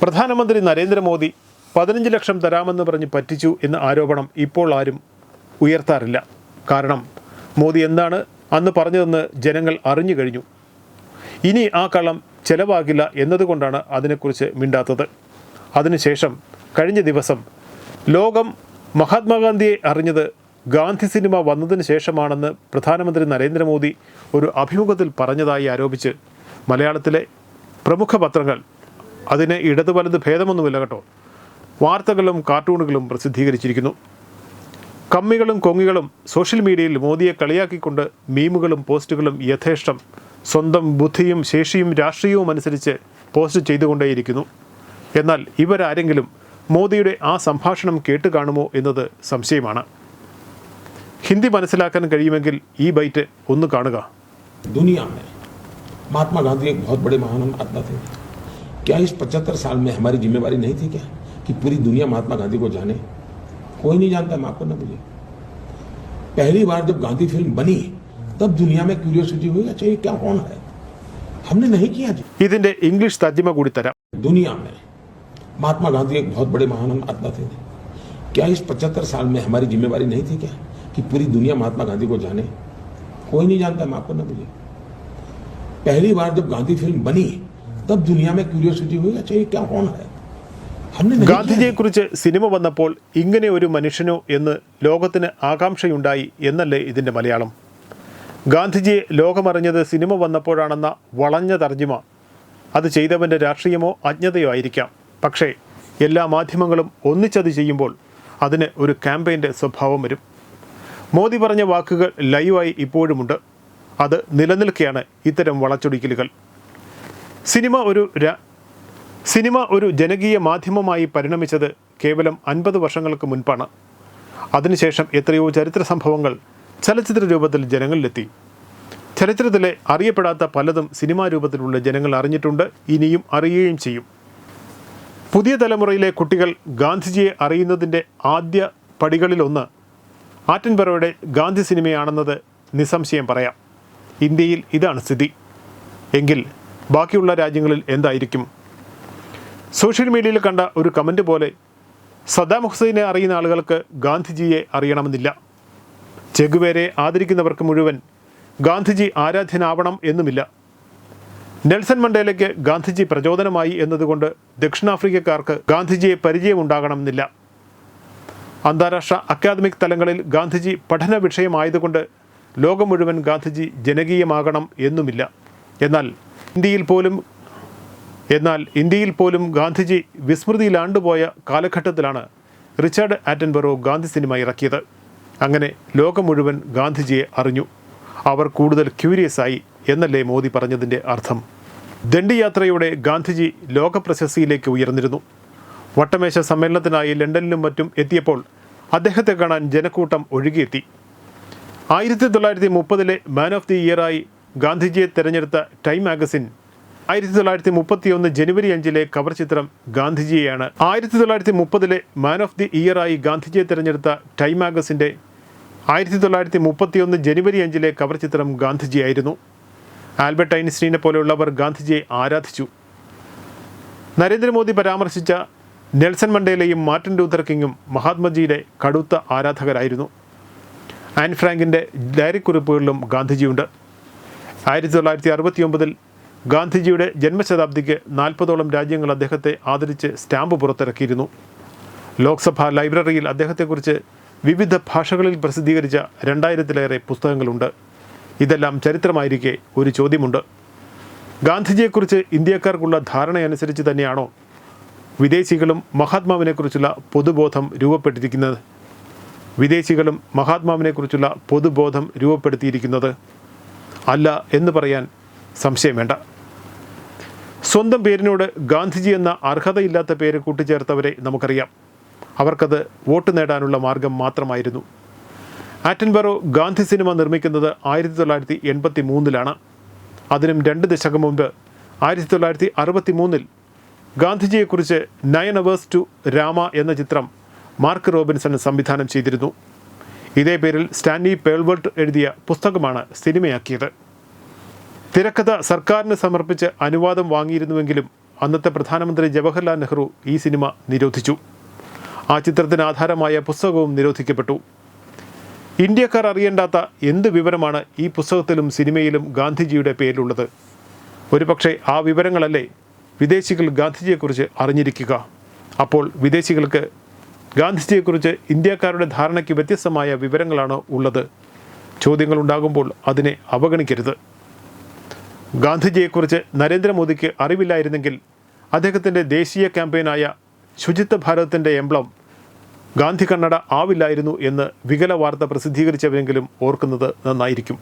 പ്രധാനമന്ത്രി നരേന്ദ്രമോദി പതിനഞ്ച് ലക്ഷം തരാമെന്ന് പറഞ്ഞ് പറ്റിച്ചു എന്ന ആരോപണം ഇപ്പോൾ ആരും ഉയർത്താറില്ല. കാരണം മോദി എന്താണ് അന്ന് പറഞ്ഞതെന്ന് ജനങ്ങൾ അറിഞ്ഞു കഴിഞ്ഞു. ഇനി ആ കള്ളം ചെലവാകില്ല എന്നതുകൊണ്ടാണ് അതിനെക്കുറിച്ച് മിണ്ടാത്തത്. അതിനുശേഷം കഴിഞ്ഞ ദിവസം ലോകം മഹാത്മാഗാന്ധിയെ അറിഞ്ഞത് ഗാന്ധി സിനിമ വന്നതിന് ശേഷമാണെന്ന് പ്രധാനമന്ത്രി നരേന്ദ്രമോദി ഒരു അഭിമുഖത്തിൽ പറഞ്ഞതായി ആരോപിച്ച് മലയാളത്തിലെ പ്രമുഖ പത്രങ്ങൾ അതിന് ഇടത് വലത് ഭേദമൊന്നുമില്ല കേട്ടോ. വാർത്തകളും കാർട്ടൂണുകളും പ്രസിദ്ധീകരിച്ചിരിക്കുന്നു. കമ്മികളും കൊങ്ങികളും സോഷ്യൽ മീഡിയയിൽ മോദിയെ കളിയാക്കിക്കൊണ്ട് മീമുകളും പോസ്റ്റുകളും യഥേഷ്ടം സ്വന്തം ബുദ്ധിയും ശേഷിയും രാഷ്ട്രീയവും അനുസരിച്ച് പോസ്റ്റ് ചെയ്തുകൊണ്ടേയിരിക്കുന്നു. എന്നാൽ ഇവരാരെങ്കിലും മോദിയുടെ ആ സംഭാഷണം കേട്ട് കാണുമോ എന്നത് സംശയമാണ്. ഹിന്ദി മനസ്സിലാക്കാൻ കഴിയുമെങ്കിൽ ഈ ബൈറ്റ് ഒന്ന് കാണുക. ദുനിയ മഹാത്മാഗാന്ധി ബഹുത് ബഡേ മഹാൻ ആത്മാ क्या इस पचहत्तर साल में हमारी जिम्मेवारी नहीं थी क्या कि पूरी दुनिया महात्मा गांधी को जाने कोई नहीं जानता माफ करना मुझे पहली बार जब गांधी फिल्म बनी तब दुनिया में क्यूरियोसिटी हुई अच्छा ये क्या कौन है हमने नहीं किया जी ഇതിൻ്റെ ഇംഗ്ലീഷ് തർജ്ജിമ കൂടി തരാം दुनिया में महात्मा गांधी एक बहुत बड़े महान महात्मा थे क्या इस पचहत्तर साल में हमारी जिम्मेवारी नहीं थी क्या कि पूरी दुनिया महात्मा गांधी को जाने कोई नहीं जानता माफ करना मुझे पहली बार जब गांधी फिल्म बनी തബ് ദുനിയാമേ ക്യൂരിയോസിറ്റി ഹുയി അച്ഛാ ക്യാ കോൺ ഹൈ ഗാന്ധിജിയെക്കുറിച്ച് സിനിമ വന്നപ്പോൾ ഇങ്ങനെ ഒരു മനുഷ്യനോ എന്ന് ലോകത്തിന് ആകാംക്ഷയുണ്ടായി എന്നല്ലേ ഇതിന്റെ മലയാളം. ഗാന്ധിജിയെ ലോകമറിഞ്ഞത് സിനിമ വന്നപ്പോഴാണെന്ന വളഞ്ഞ തർജിമ അത് ചെയ്തവന്റെ രാഷ്ട്രീയമോ അജ്ഞതയോ ആയിരിക്കാം. പക്ഷേ എല്ലാ മാധ്യമങ്ങളും ഒന്നിച്ചത് ചെയ്യുമ്പോൾ അതിന് ഒരു ക്യാമ്പയിന്റെ സ്വഭാവം വരും. മോദി പറഞ്ഞ വാക്കുകൾ ലൈവായി ഇപ്പോഴുമുണ്ട്. അത് നിലനിൽക്കുകയാണ് ഇത്തരം വളച്ചൊടിക്കലുകൾ. സിനിമ ഒരു സിനിമ ഒരു ജനകീയ മാധ്യമമായി പരിണമിച്ചത് കേവലം അൻപത് വർഷങ്ങൾക്ക് മുൻപാണ്. അതിനുശേഷം എത്രയോ ചരിത്ര സംഭവങ്ങൾ ചലച്ചിത്ര രൂപത്തിൽ ജനങ്ങളിലെത്തി. ചരിത്രത്തിലെ അറിയപ്പെടാത്ത പലതും സിനിമാ രൂപത്തിലുള്ള ജനങ്ങൾ അറിഞ്ഞിട്ടുണ്ട് ഇനിയും അറിയുകയും ചെയ്യും. പുതിയ തലമുറയിലെ കുട്ടികൾ ഗാന്ധിജിയെ അറിയുന്നതിന്റെ ആദ്യ പടികളിലൊന്ന് ആറ്റൻപറയുടെ ഗാന്ധി സിനിമയാണെന്നത് നിസ്സംശയം പറയാം. ഇന്ത്യയിൽ ഇതാണ് സ്ഥിതി. എങ്കിൽ ബാക്കിയുള്ള രാജ്യങ്ങളിൽ എന്തായിരിക്കും? സോഷ്യൽ മീഡിയയിൽ കണ്ട ഒരു കമന്റ് പോലെ സദ്ദാം ഹുസൈനെ അറിയുന്ന ആളുകൾക്ക് ഗാന്ധിജിയെ അറിയണമെന്നില്ല. ചെഗുവേരെ ആദരിക്കുന്നവർക്ക് മുഴുവൻ ഗാന്ധിജി ആരാധ്യനാവണം എന്നുമില്ല. നെൽസൺ മണ്ടേലയ്ക്ക് ഗാന്ധിജി പ്രചോദനമായി എന്നതുകൊണ്ട് ദക്ഷിണാഫ്രിക്കക്കാർക്ക് ഗാന്ധിജിയെ പരിചയമുണ്ടാകണമെന്നില്ല. അന്താരാഷ്ട്ര അക്കാദമിക് തലങ്ങളിൽ ഗാന്ധിജി പഠന വിഷയമായതുകൊണ്ട് ലോകം മുഴുവൻ ഗാന്ധിജി ജനകീയമാകണം എന്നുമില്ല. എന്നാൽ ഇന്ത്യയിൽ പോലും എന്നാൽ ഇന്ത്യയിൽ പോലും ഗാന്ധിജി വിസ്മൃതിയിലാണ്ടുപോയ കാലഘട്ടത്തിലാണ് റിച്ചാർഡ് ആറ്റൻബറോ ഗാന്ധി സിനിമ ഇറക്കിയത്. അങ്ങനെ ലോകം മുഴുവൻ ഗാന്ധിജിയെ അറിഞ്ഞു. അവർ കൂടുതൽ ക്യൂരിയസ് ആയി എന്നല്ലേ മോദി പറഞ്ഞതിന്റെ അർത്ഥം. ദണ്ഡിയാത്രയോടെ ഗാന്ധിജി ലോകപ്രശസ്തിയിലേക്ക് ഉയർന്നിരുന്നു. വട്ടമേശ സമ്മേളനത്തിനായി ലണ്ടനിലും മറ്റും എത്തിയപ്പോൾ അദ്ദേഹത്തെ കാണാൻ ജനക്കൂട്ടം ഒഴുകിയെത്തി. ആയിരത്തി തൊള്ളായിരത്തി മുപ്പതിലെ മാൻ ഓഫ് ദി ഇയറായി ഗാന്ധിജിയെ തെരഞ്ഞെടുത്ത ടൈം മാഗസിൻ ആയിരത്തി തൊള്ളായിരത്തി മുപ്പത്തിയൊന്ന് ജനുവരി അഞ്ചിലെ കവർ ചിത്രം ഗാന്ധിജിയെയാണ്. ആയിരത്തി തൊള്ളായിരത്തി മുപ്പതിലെ മാൻ ഓഫ് ദി ഇയറായി ഗാന്ധിജിയെ തെരഞ്ഞെടുത്ത ടൈം മാഗസിന്റെ ആയിരത്തി തൊള്ളായിരത്തി മുപ്പത്തിയൊന്ന് ജനുവരി അഞ്ചിലെ കവർ ചിത്രം ഗാന്ധിജിയായിരുന്നു. ആൽബർട്ട് ഐൻസ്റ്റീനെ പോലെയുള്ളവർ ഗാന്ധിജിയെ ആരാധിച്ചു. നരേന്ദ്രമോദി പരാമർശിച്ച നെൽസൺ മണ്ടേലയും മാർട്ടിൻ ലൂഥർ കിങ്ങും മഹാത്മജിയുടെ കടുത്ത ആരാധകരായിരുന്നു. An ഫ്രാങ്കിന്റെ diary കുറിപ്പുകളിലും ഗാന്ധിജിയുണ്ട്. ആയിരത്തി തൊള്ളായിരത്തി അറുപത്തി ഒമ്പതിൽ ഗാന്ധിജിയുടെ ജന്മശതാബ്ദിക്ക് നാൽപ്പതോളം രാജ്യങ്ങൾ അദ്ദേഹത്തെ ആദരിച്ച് സ്റ്റാമ്പ് പുറത്തിറക്കിയിരുന്നു. ലോക്സഭാ ലൈബ്രറിയിൽ അദ്ദേഹത്തെക്കുറിച്ച് വിവിധ ഭാഷകളിൽ പ്രസിദ്ധീകരിച്ച രണ്ടായിരത്തിലേറെ പുസ്തകങ്ങളുണ്ട്. ഇതെല്ലാം ചരിത്രമായിരിക്കെ ഒരു ചോദ്യമുണ്ട്. ഗാന്ധിജിയെക്കുറിച്ച് ഇന്ത്യക്കാർക്കുള്ള ധാരണയനുസരിച്ച് തന്നെയാണോ വിദേശികളും മഹാത്മാവിനെക്കുറിച്ചുള്ള പൊതുബോധം രൂപപ്പെട്ടിരിക്കുന്നത്? വിദേശികളും മഹാത്മാവിനെക്കുറിച്ചുള്ള പൊതുബോധം രൂപപ്പെടുത്തിയിരിക്കുന്നത് അല്ല എന്ന് പറയാൻ സംശയം വേണ്ട. സ്വന്തം പേരിനോട് ഗാന്ധിജി എന്ന അർഹതയില്ലാത്ത പേര് കൂട്ടിച്ചേർത്തവരെ നമുക്കറിയാം. അവർക്കത് വോട്ട് നേടാനുള്ള മാർഗം മാത്രമായിരുന്നു. ആറ്റൻബറോ ഗാന്ധി സിനിമ നിർമ്മിക്കുന്നത് ആയിരത്തി തൊള്ളായിരത്തി എൺപത്തി മൂന്നിലാണ് അതിനും രണ്ട് ദശകം മുമ്പ് ആയിരത്തി തൊള്ളായിരത്തി അറുപത്തി മൂന്നിൽ ഗാന്ധിജിയെക്കുറിച്ച് നയൻ അവേഴ്സ് ടു രാമ എന്ന ചിത്രം മാർക്ക് റോബിൻസൺ സംവിധാനം ചെയ്തിരുന്നു. ഇതേ പേരിൽ സ്റ്റാൻലി പേൾവർട്ട് എഴുതിയ പുസ്തകമാണ് സിനിമയാക്കിയത്. തിരക്കഥ സർക്കാരിന് സമർപ്പിച്ച് അനുവാദം വാങ്ങിയിരുന്നുവെങ്കിലും അന്നത്തെ പ്രധാനമന്ത്രി ജവഹർലാൽ നെഹ്റു ഈ സിനിമ നിരോധിച്ചു. ആ ചിത്രത്തിന് ആധാരമായ പുസ്തകവും നിരോധിക്കപ്പെട്ടു. ഇന്ത്യക്കാർ അറിയേണ്ടാത്ത എന്ത് വിവരമാണ് ഈ പുസ്തകത്തിലും സിനിമയിലും ഗാന്ധിജിയുടെ പേരിലുള്ളത്? ഒരുപക്ഷെ ആ വിവരങ്ങളല്ലേ വിദേശികൾ ഗാന്ധിജിയെക്കുറിച്ച് അറിഞ്ഞിരിക്കുക. അപ്പോൾ വിദേശികൾക്ക് ഗാന്ധിജിയെക്കുറിച്ച് ഇന്ത്യക്കാരുടെ ധാരണയ്ക്ക് വ്യത്യസ്തമായ വിവരങ്ങളാണ് ഉള്ളത്. ചോദ്യങ്ങൾ ഉണ്ടാകുമ്പോൾ അതിനെ അവഗണിക്കരുത്. ഗാന്ധിജിയെക്കുറിച്ച് നരേന്ദ്രമോദിക്ക് അറിവില്ലായിരുന്നെങ്കിൽ അദ്ദേഹത്തിന്റെ ദേശീയ ക്യാമ്പയിനായ ശുചിത്വ ഭാരതത്തിന്റെ എംബ്ലം ഗാന്ധി കണ്ണട ആവില്ലായിരുന്നു എന്ന് വികല വാർത്ത പ്രസിദ്ധീകരിച്ചവരെങ്കിലും ഓർക്കുന്നത് നന്നായിരിക്കും.